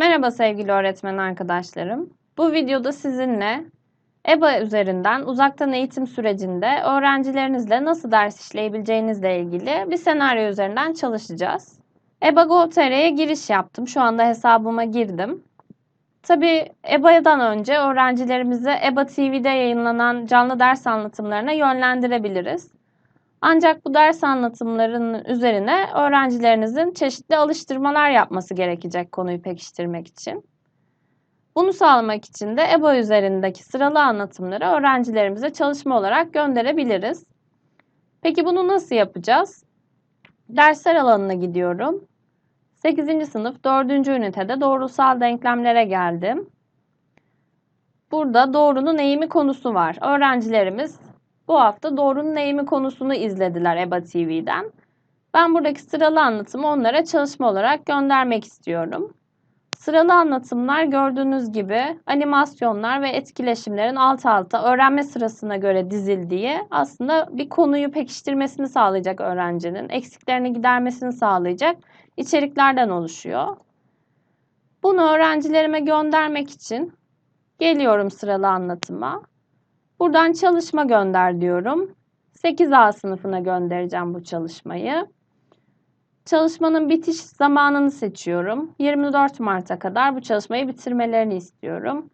Merhaba sevgili öğretmen arkadaşlarım. Bu videoda sizinle EBA üzerinden uzaktan eğitim sürecinde öğrencilerinizle nasıl ders işleyebileceğinizle ilgili bir senaryo üzerinden çalışacağız. EBA Gov.tr'ye giriş yaptım. Şu anda hesabıma girdim. Tabii EBA'dan önce öğrencilerimizi EBA TV'de yayınlanan canlı ders anlatımlarına yönlendirebiliriz. Ancak bu ders anlatımlarının üzerine öğrencilerinizin çeşitli alıştırmalar yapması gerekecek konuyu pekiştirmek için. Bunu sağlamak için de EBA üzerindeki sıralı anlatımları öğrencilerimize çalışma olarak gönderebiliriz. Peki bunu nasıl yapacağız? Dersler alanına gidiyorum. 8. sınıf 4. ünitede doğrusal denklemlere geldim. Burada doğrunun eğimi konusu var. Öğrencilerimiz bu hafta doğrunun eğimi konusunu izlediler EBA TV'den. Ben buradaki sıralı anlatımı onlara çalışma olarak göndermek istiyorum. Sıralı anlatımlar gördüğünüz gibi animasyonlar ve etkileşimlerin alt alta öğrenme sırasına göre dizildiği aslında bir konuyu pekiştirmesini sağlayacak öğrencinin, eksiklerini gidermesini sağlayacak içeriklerden oluşuyor. Bunu öğrencilerime göndermek için geliyorum sıralı anlatıma. Buradan çalışma gönder diyorum. 8A sınıfına göndereceğim bu çalışmayı. Çalışmanın bitiş zamanını seçiyorum. 24 Mart'a kadar bu çalışmayı bitirmelerini istiyorum.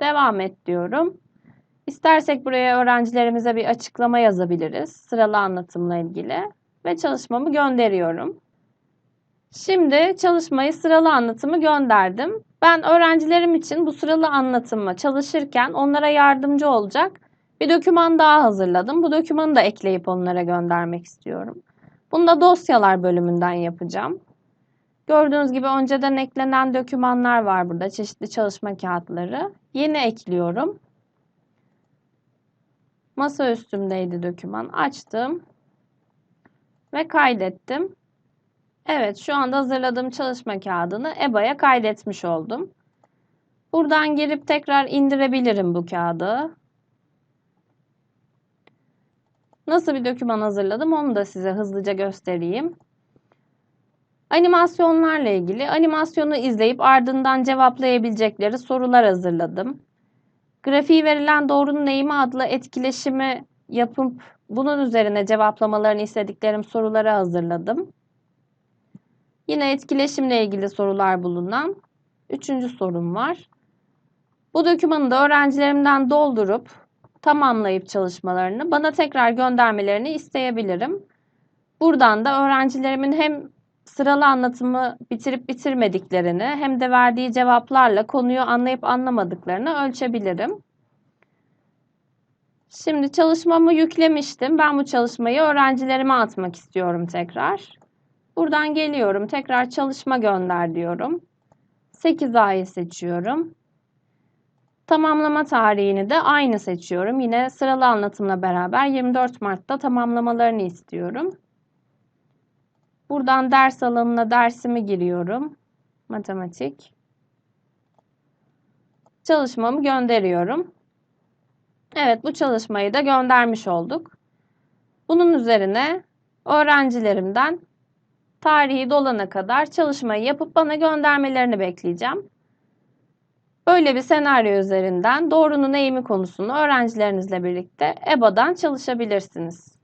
Devam et diyorum. İstersek buraya öğrencilerimize bir açıklama yazabiliriz sıralı anlatımla ilgili ve çalışmamı gönderiyorum. Şimdi çalışmayı sıralı anlatımı gönderdim. Ben öğrencilerim için bu sıralı anlatımı çalışırken onlara yardımcı olacak bir doküman daha hazırladım. Bu dokümanı da ekleyip onlara göndermek istiyorum. Bunu da dosyalar bölümünden yapacağım. Gördüğünüz gibi önceden eklenen dokümanlar var burada. Çeşitli çalışma kağıtları. Yeni ekliyorum. Masa üstümdeydi doküman. Açtım. Ve kaydettim. Evet şu anda hazırladığım çalışma kağıdını EBA'ya kaydetmiş oldum. Buradan girip tekrar indirebilirim bu kağıdı. Nasıl bir doküman hazırladım onu da size hızlıca göstereyim. Animasyonlarla ilgili animasyonu izleyip ardından cevaplayabilecekleri sorular hazırladım. Grafiği verilen doğrunun eğimi adlı etkileşimi yapıp bunun üzerine cevaplamalarını istediklerim soruları hazırladım. Yine etkileşimle ilgili sorular bulunan üçüncü sorum var. Bu dokümanı da öğrencilerimden doldurup tamamlayıp çalışmalarını bana tekrar göndermelerini isteyebilirim. Buradan da öğrencilerimin hem sıralı anlatımı bitirip bitirmediklerini hem de verdiği cevaplarla konuyu anlayıp anlamadıklarını ölçebilirim. Şimdi çalışmamı yüklemiştim. Ben bu çalışmayı öğrencilerime atmak istiyorum tekrar. Buradan geliyorum. Tekrar çalışma gönder diyorum. 8 ayı seçiyorum. Tamamlama tarihini de aynı seçiyorum. Yine sıralı anlatımla beraber 24 Mart'ta tamamlamalarını istiyorum. Buradan ders alanına dersimi giriyorum. Matematik. Çalışmamı gönderiyorum. Evet bu çalışmayı da göndermiş olduk. Bunun üzerine öğrencilerimden tarihi dolana kadar çalışmayı yapıp bana göndermelerini bekleyeceğim. Böyle bir senaryo üzerinden doğrunun eğimi konusunu öğrencilerinizle birlikte EBA'dan çalışabilirsiniz.